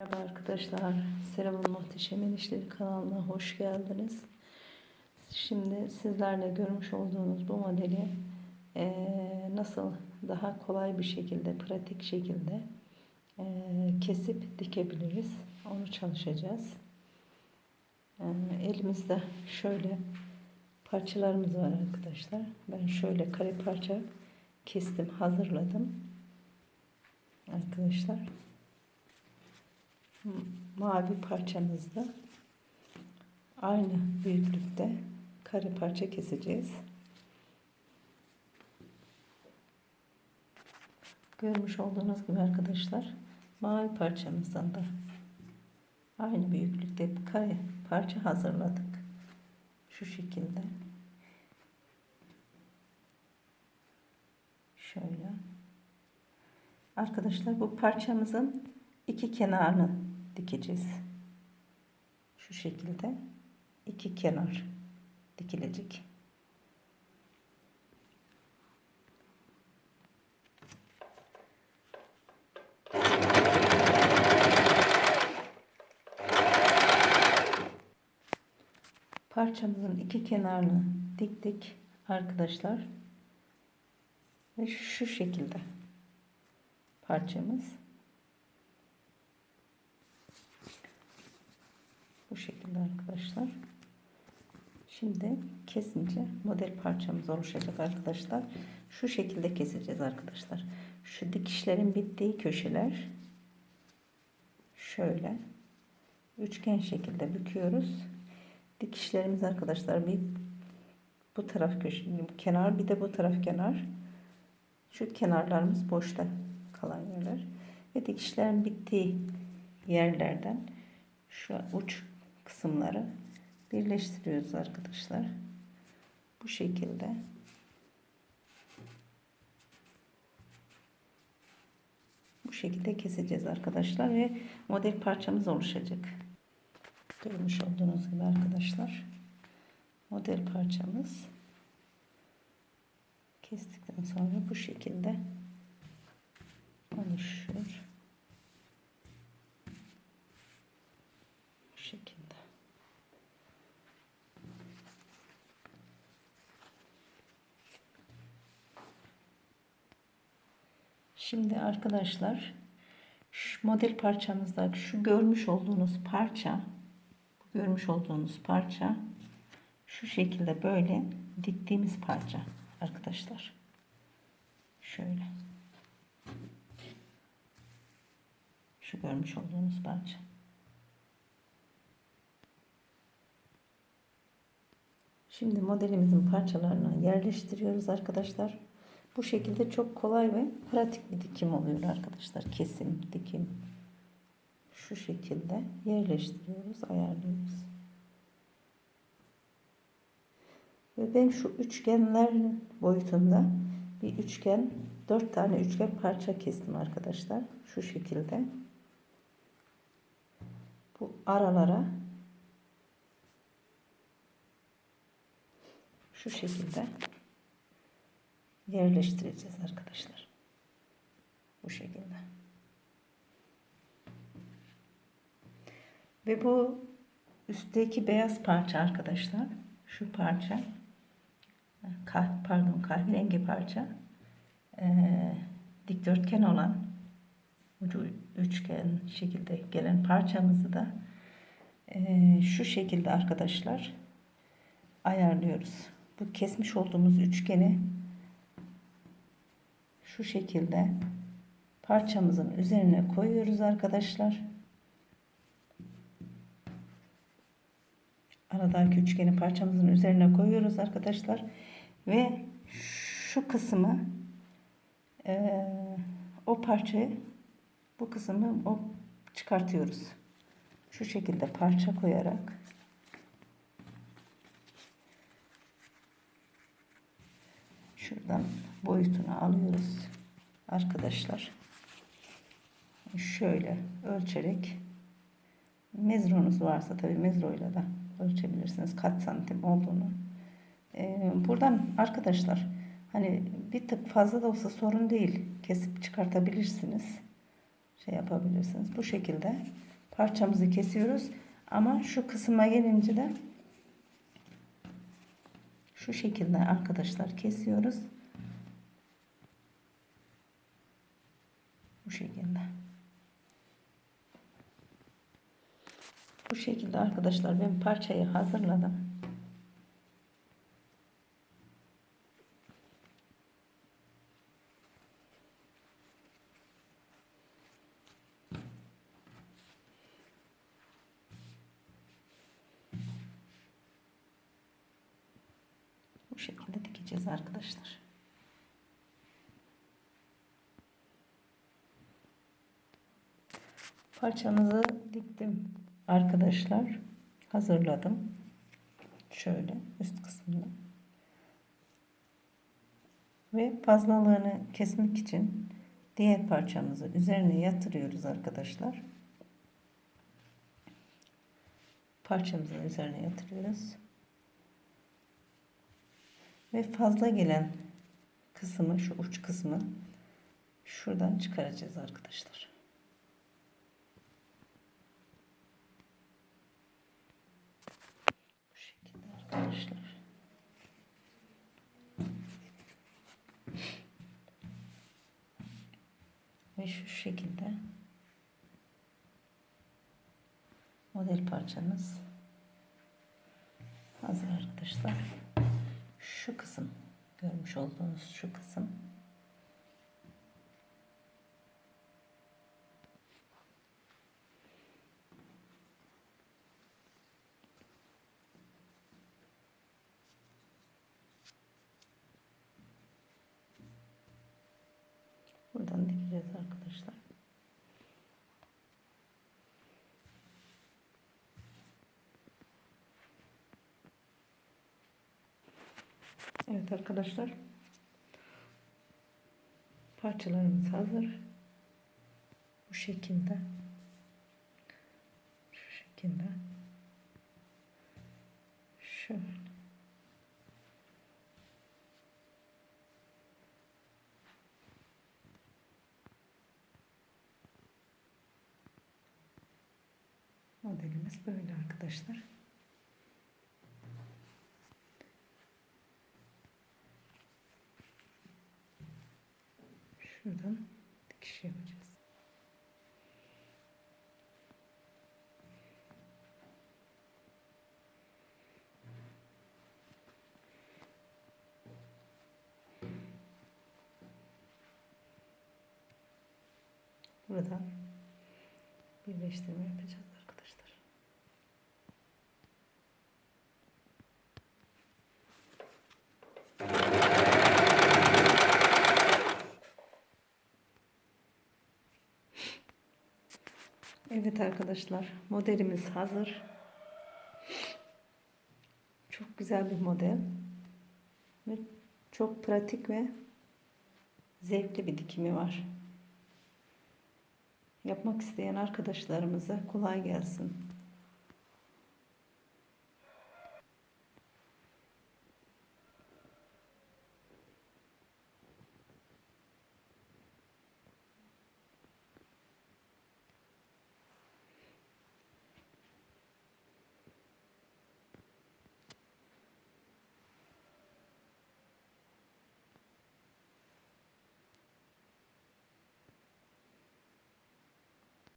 Merhaba arkadaşlar, Serap'ın Muhteşem Enişleri kanalına hoş geldiniz. Şimdi sizlerle görmüş olduğunuz bu modeli eee, nasıl daha kolay bir şekilde, pratik şekilde eee, kesip dikebiliriz. Onu çalışacağız. Eee, elimizde şöyle parçalarımız var arkadaşlar. Ben şöyle kare parça kestim, hazırladım. Arkadaşlar mavi parçamızda aynı büyüklükte kare parça keseceğiz. Görmüş olduğunuz gibi arkadaşlar mavi parçamızdan da aynı büyüklükte kare parça hazırladık. Şu şekilde. Şöyle. Arkadaşlar bu parçamızın iki kenarını dikeceğiz. Şu şekilde iki kenar dikilecek. Parçamızın iki kenarını diktik arkadaşlar. Ve şu şekilde parçamız Bu şekilde arkadaşlar. Şimdi kesince model parçamız oluşacak arkadaşlar. Şu şekilde keseceğiz arkadaşlar. Şu dikişlerin bittiği köşeler şöyle üçgen şekilde büküyoruz. Dikişlerimiz arkadaşlar bir bu taraf köşe kenar bir de bu taraf kenar. Şu kenarlarımız boşta kalan yerler ve dikişlerin bittiği yerlerden şu uç kısımları birleştiriyoruz arkadaşlar. Bu şekilde. Bu şekilde keseceğiz arkadaşlar ve model parçamız oluşacak. Görmüş olduğunuz gibi arkadaşlar model parçamız kestikten sonra bu şekilde oluşuyor. Bu şekilde. Şimdi arkadaşlar şu model parçamızda şu görmüş olduğunuz parça görmüş olduğunuz parça şu şekilde böyle diktiğimiz parça arkadaşlar. Şöyle. Şu görmüş olduğunuz parça. Şimdi modelimizin parçalarını yerleştiriyoruz arkadaşlar. Bu şekilde çok kolay ve pratik bir dikim oluyor arkadaşlar. Kesim, dikim. Şu şekilde yerleştiriyoruz, ayarlıyoruz. Ve ben şu üçgenlerin boyutunda bir üçgen, dört tane üçgen parça kestim arkadaşlar. Şu şekilde. Bu aralara şu şekilde yerleştireceğiz arkadaşlar. Bu şekilde. Ve bu üstteki beyaz parça arkadaşlar. Şu parça kah, pardon kahverengi parça ee, dikdörtgen olan ucu üçgen şekilde gelen parçamızı da e, şu şekilde arkadaşlar ayarlıyoruz. Bu kesmiş olduğumuz üçgeni şu şekilde parçamızın üzerine koyuyoruz arkadaşlar. Aradaki üçgeni parçamızın üzerine koyuyoruz arkadaşlar. Ve şu kısmı e, o parçayı bu kısmı o çıkartıyoruz. Şu şekilde parça koyarak şuradan boyutunu alıyoruz arkadaşlar. Şöyle ölçerek mezronuz varsa tabi mezroyla da ölçebilirsiniz kaç santim olduğunu. Ee, buradan arkadaşlar hani bir tık fazla da olsa sorun değil. Kesip çıkartabilirsiniz. Şey yapabilirsiniz. Bu şekilde parçamızı kesiyoruz. Ama şu kısma gelince de şu şekilde arkadaşlar kesiyoruz. Bu şekilde. Bu şekilde arkadaşlar ben parçayı hazırladım. Bu şekilde dikeceğiz arkadaşlar. Parçamızı diktim arkadaşlar. Hazırladım. Şöyle üst kısmını. Ve fazlalığını kesmek için diğer parçamızı üzerine yatırıyoruz arkadaşlar. Parçamızın üzerine yatırıyoruz. Ve fazla gelen kısmı şu uç kısmı şuradan çıkaracağız arkadaşlar. Bu şekilde arkadaşlar. Ve şu şekilde model parçamız hazır arkadaşlar şu kısım görmüş olduğunuz şu kısım buradan dikeceğiz arkadaşlar Evet arkadaşlar. Parçalarımız hazır. Bu şekilde. Şu şekilde. Şöyle. Modelimiz böyle arkadaşlar. Şuradan dikiş yapacağız. Burada birleştirme yapacağız arkadaşlar. Evet arkadaşlar modelimiz hazır. Çok güzel bir model. Ve çok pratik ve zevkli bir dikimi var. Yapmak isteyen arkadaşlarımıza kolay gelsin.